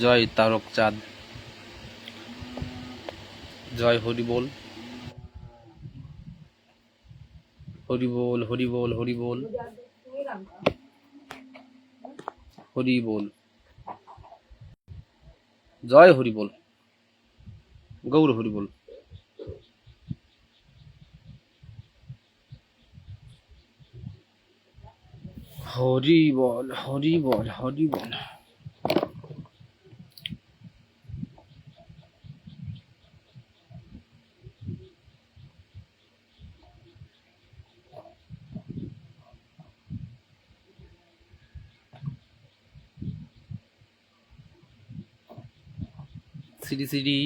জয় তারক চাঁদ। জয় হরি বল। হরি বল হরি বল হরি বল। হরি বল। জয় হরি বল। গৌর হরি বল। হরি বল শ্রী শ্রী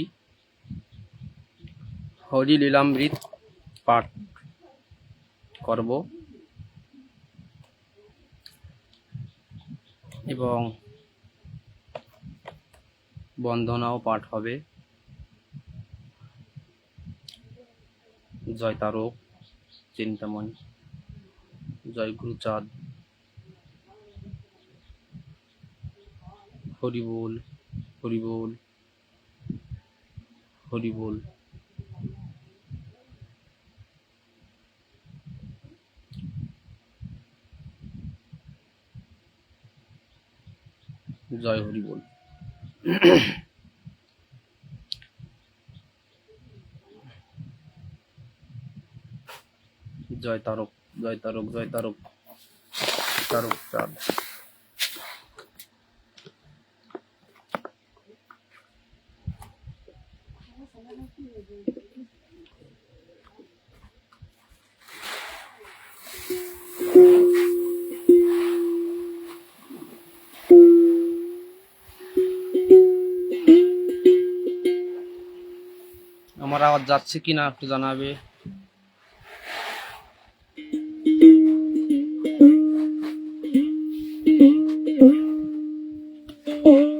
হরি লীলামৃত পাঠ করব। এবং বন্দনাও পাঠ হবে। জয় তারক, চিন্তামণি, জয় গুরুচাঁদ। হরি বল হরি বল জয় হরি বল জয় তারক জয় তারক জয় তারক। তারক চাঁদ আমার আওয়াজ যাচ্ছে কি না একটু জানাবে। হরি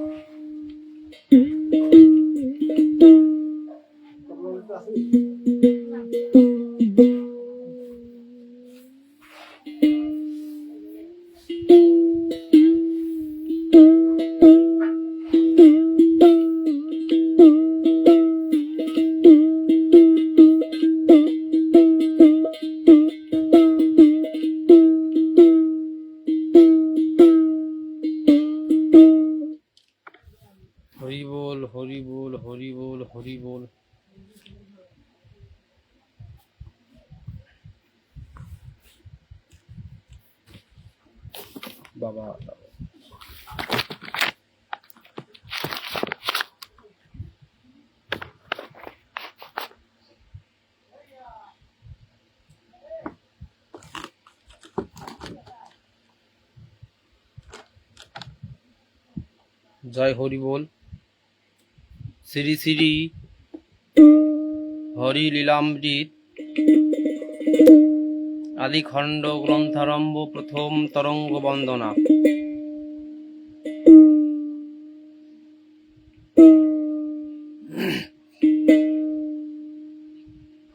বাবা জয় হরি বল। শ্রী শ্রী হরি লীলামৃত আদি খণ্ড গ্রন্থারম্ভ প্রথম তরঙ্গ বন্দনা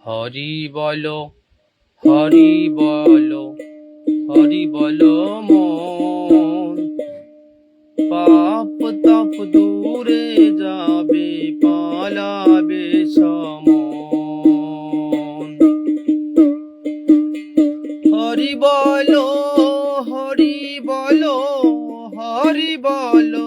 হরি বল হরি বল হরি বল মন। পাপ, তাপ দূরে হরি বলো।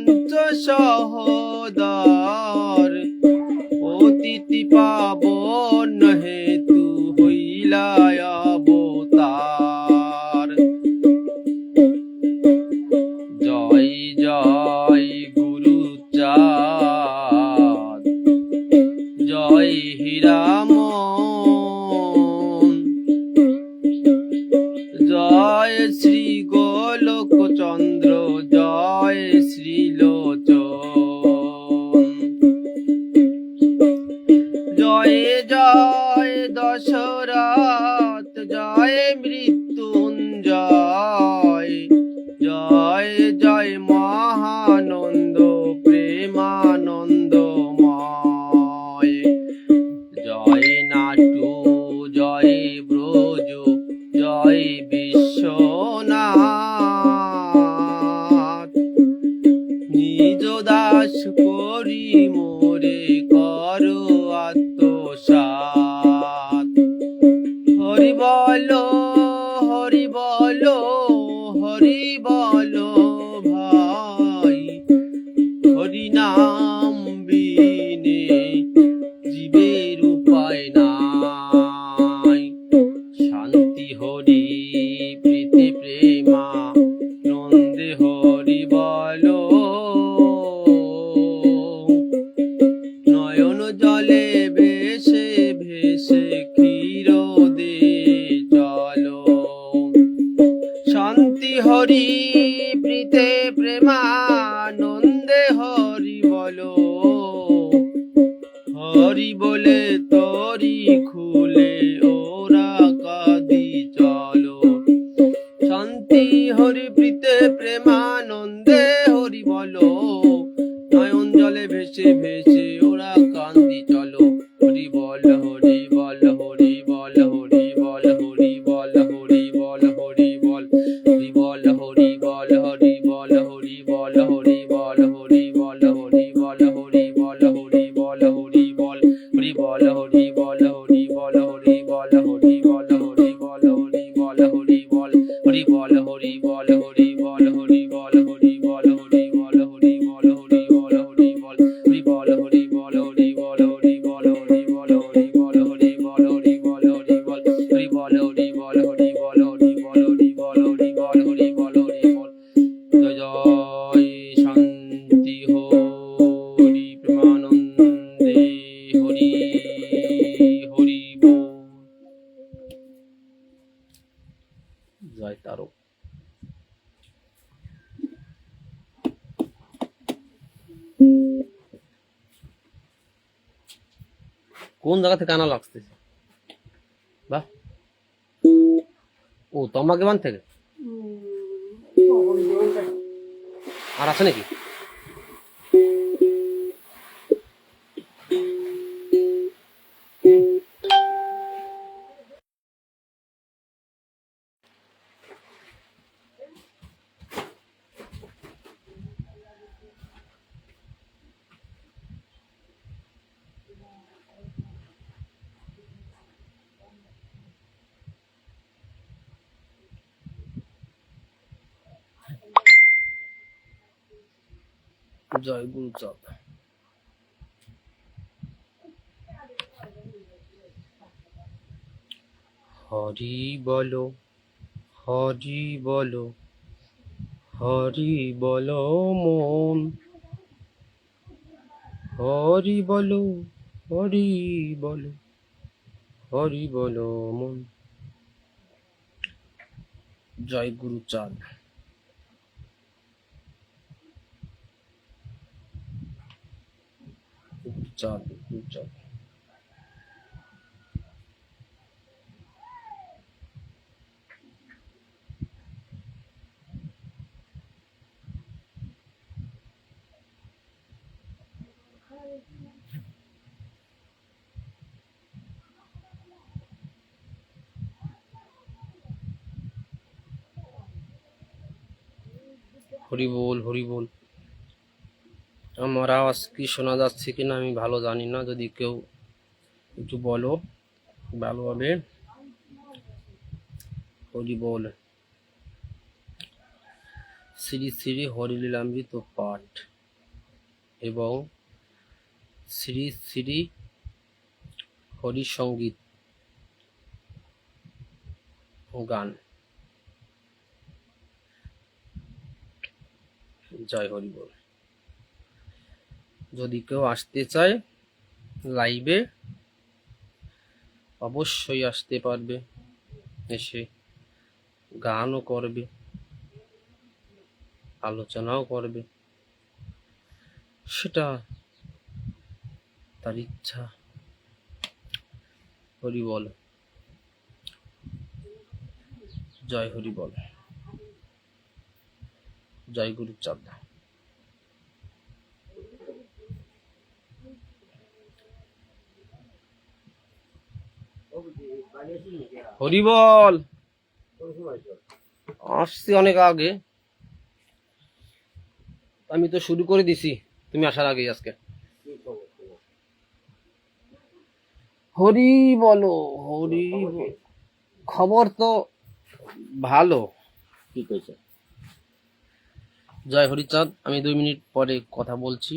পঞ্চ সহদর, অতিথি পাব নহে তু হইলায় অবতার। জয় জয় গুরু চাঁদ, জয় হীরাম জয় Shri Golokchandra same old. Mm-hmm. কোন জায়গা থেকে আনা লাগতেছে বাহ ও তোমাকে বান থেকে আর আছে নাকি জয় গুরুচাঁদ হরি বলো হরি বলো হরি বলো মন। হরি বলো হরি বলো হরি বলো মন। জয় গুরুচাঁদ। चांदी खूब चांदी हरी बोल हरी बोल। আমার আওয়াজ কি শোনা যাচ্ছে কিনা আমি ভালো জানি না, যদি কেউ একটু বলো, ভালোভাবে। হরি বল। শ্রী শ্রী হরিলীলামৃত পাঠ এবং শ্রী শ্রী হরি সংগীত গান। জয় হরি বল। যদি কেউ আসতে চায় লাইভে অবশ্যই আসতে পারবে। এসে গানও করবে, আলোচনাও করবে। সেটা তার ইচ্ছা। হরি বল। জয় হরি বল। জয় গুরুচাঁদ। হরি বল। আসছি অনেক আগে। আমি তো শুরু করে দিছি। তুমি আসার আগেই আজকে। হরি বলো হরি খবর তো ভালো। কি কইছে জয় হরিচাঁদ আমি দুই মিনিট পরে কথা বলছি।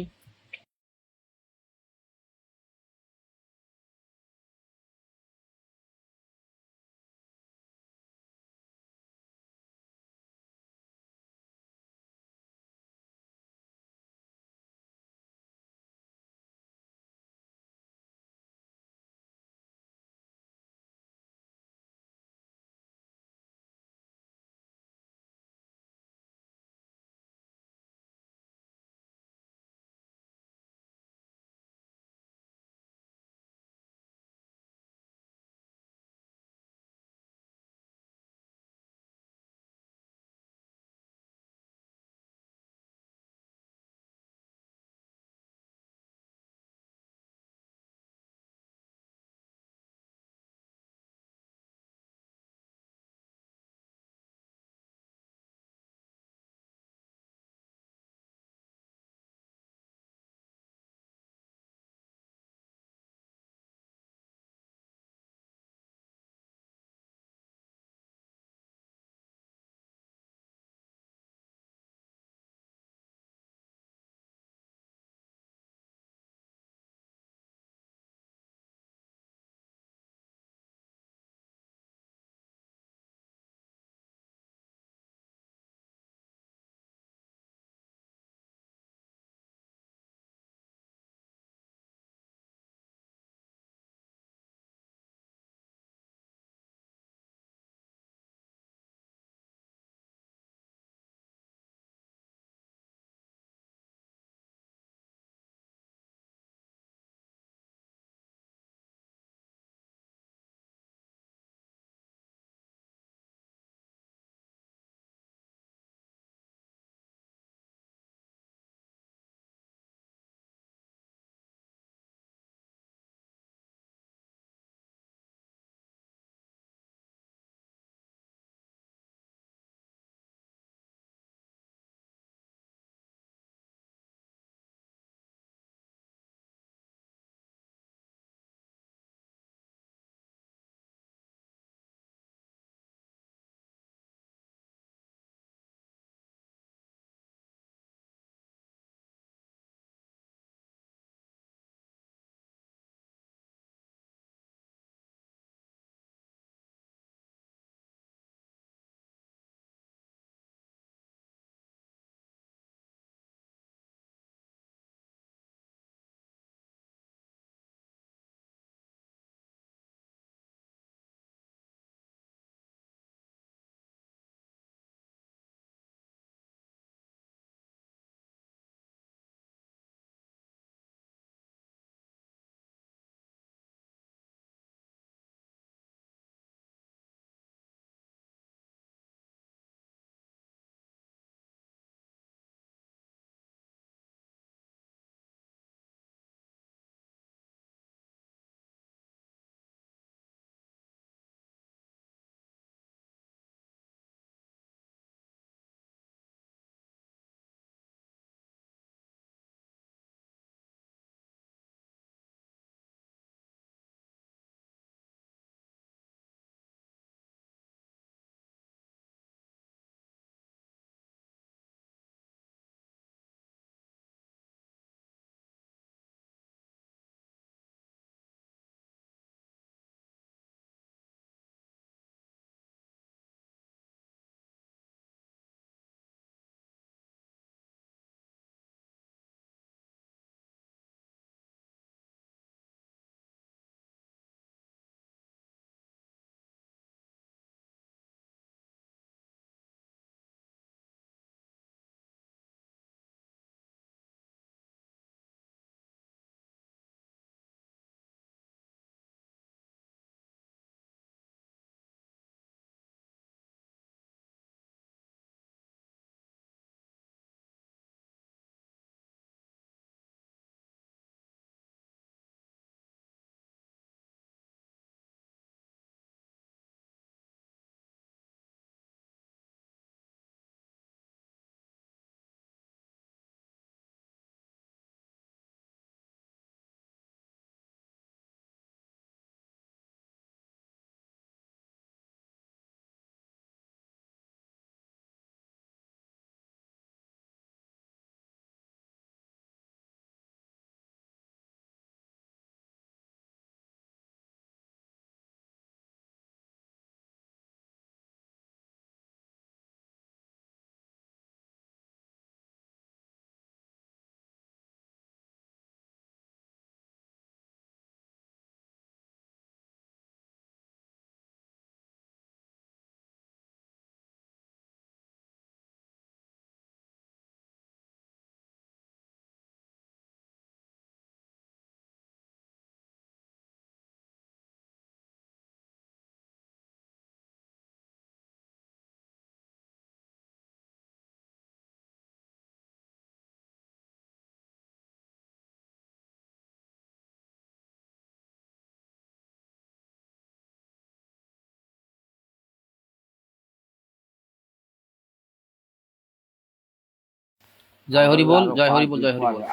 জয় হরি বল জয় হরি বল জয় হরি বল।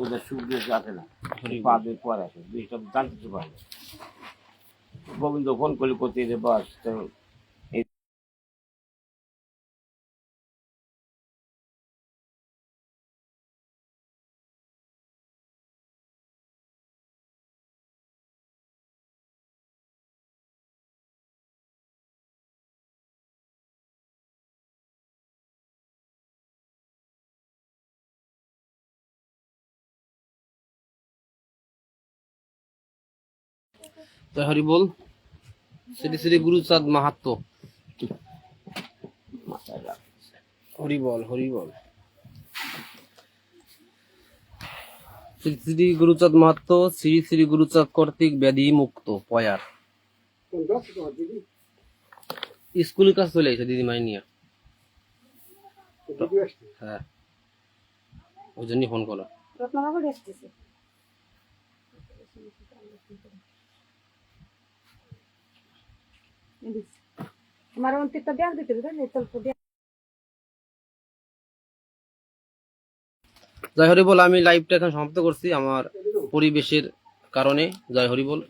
ওদের সুখ দিয়ে আসে না হরি পর আসে বিষয়টা জানতে পারে গোবিন্দ ফোন করলে করতে বাস জয় হরি বল। শ্রী শ্রী গুরুচাঁদ মাহাত্ম। হরি বল হরি বল। শ্রী শ্রী গুরুচাঁদ মাহাত্ম শ্রী শ্রী গুরুচাঁদ কর্তৃক ব্যাধি মুক্ত পয়ার। স্কুলের কাছে চলে এসে দিদিমাই নিয়ে। হ্যাঁ। ওই জন্যই ফোন করো রত্ননগর এসতেছে আমার অন্তিটা ব্যাগ দিতে হবে না তোর ব্যাগ জয় হরি বল, আমি লাইভটা এখন সমাপ্ত করছি আমার পরিবেশের কারণে। জয় হরি বল।